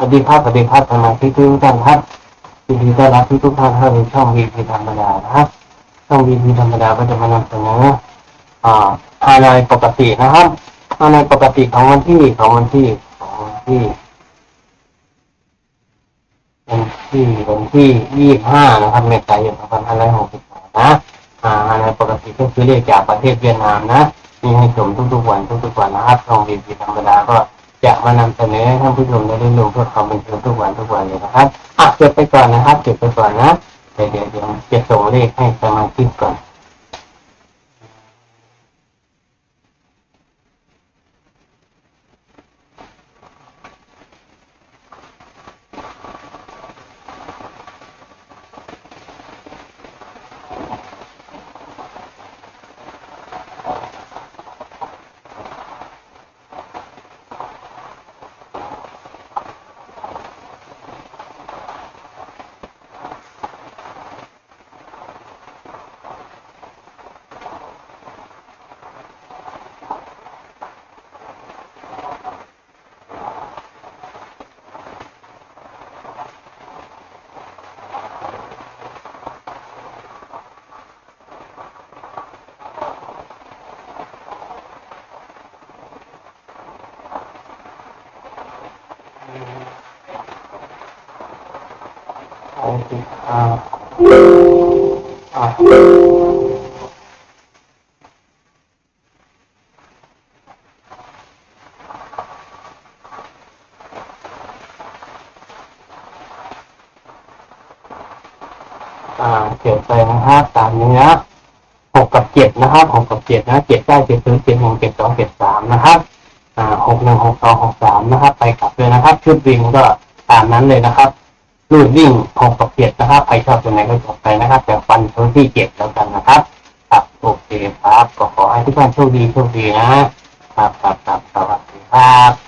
สวัสดีครับสวัสดีครับสมาชิกทุกท่านครับยินดีต้อนรับทุกท่านเข้าในช่องวีพีธรรมดานะครับช่องวีพีธรรมดาก็จะมานำเสนออ่าฮานอยปกตินะครับฮานอยปกติของวันที่ของวันที่ของวันที่วันที่วันที่ยี่ห้านะครับเมษายนสองพันห้าร้อยหกสิบสองนะอ่าฮานอยปกติก็คือเลขจากประเทศเวียดนามนะมีให้ชมทุกๆวันทุกๆวันนะครับช่องวีพีธรรมดาก็ จะมานำเสนอให้ท่านผู้ชมได้รู้เพื่อความเป็นเทิงทุกวันทุกวันเลยนะครับอะเก็บไปก่อนนะครับ เก็บไปก่อนนะเดี๋ยวเดี๋ยวเดี๋ยวจะส่งเลขให้สมาชิกก่อน โอเคครับอะอ่าเขียนไปนะครับตามนี้นะหกกับเจ็ดนะครับหกกับเจ็ดนะเจ็ดได้เจ็ดศูนย์เจ็ดหนึ่งเจ็ดสองเจ็ดสามนะครับอ่าหกหนึ่งหกสองหกสามนะครับ ไปกลับเลยนะครับ ชุดวิ่งก็ตามนั้นเลยนะครับ รูดวิ่งหกกับเจ็ดนะครับใครชอบตัวไหนก็จบไปนะครับ แต่ฟันตัวที่เจ็ดแล้วกันนะครับครับโอเคครับ ก็ขอให้ทุกท่านโชคดีโชคดีนะครับครับครับสวัสดีครับ